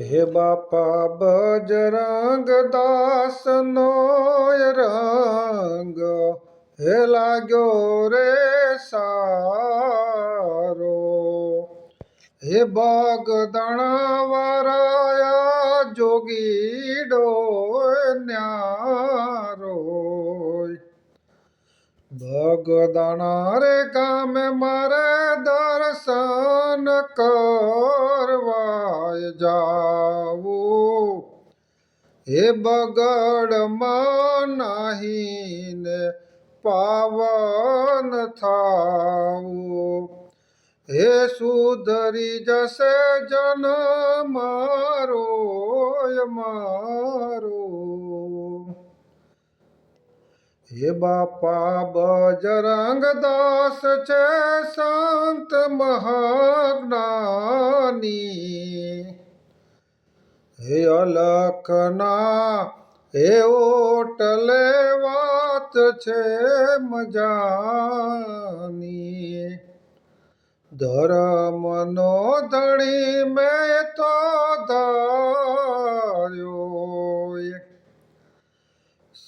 હે બાપા, બજરંગ દાસનો રંગ, હે લાગ્યો રે સારો. હે બગદણા વારાયા જોગીડો ન્યારો. ભગદાણા રે ગામે મારે દર્શન કરવાય જાવું. હે બગડમાં નાહીને પાવન થાવું. હે સુધરી જશે જન મારો મારો. હે બાપા, બજરંગ દાસ છે, સંત મહાજ્ઞાની. હે અલખના, હે ઓટલે વાત છે મજાની. ધર્મનો ધણી મેં તો ધાર્યો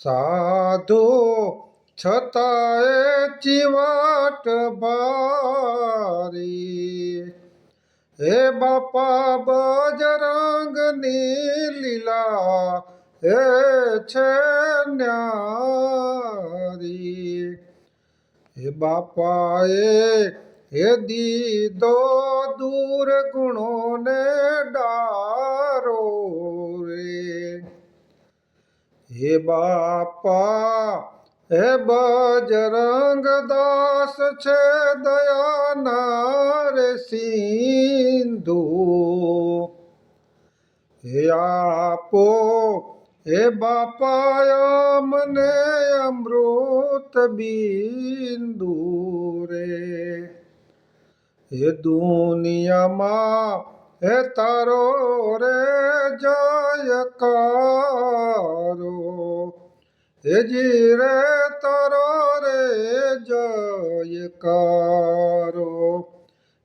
સાધુ છતાંય ચીવાટ ભારી. હે બાપા, બજરંગની લીલા, હે છે ન્યારી. હે બાપાએ, હે દીદો, દૂર ગુણોને ડારો રે. હે બાપા, હે બજરંગ દાસ છે દયાના રે સિંધુ હે આપો, હે બાપા મને અમૃત બિંદુ રે. હે દુનિયામાં, હે તારો રે જયકારો હે જી રે તારો રે જયકારો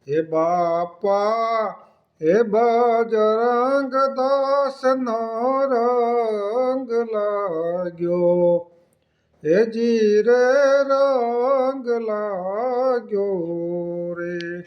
હે બાપા હે બજરંગ દાસ નો રંગ લાગ્યો. હે જી રે રંગ લાગ્યો રે.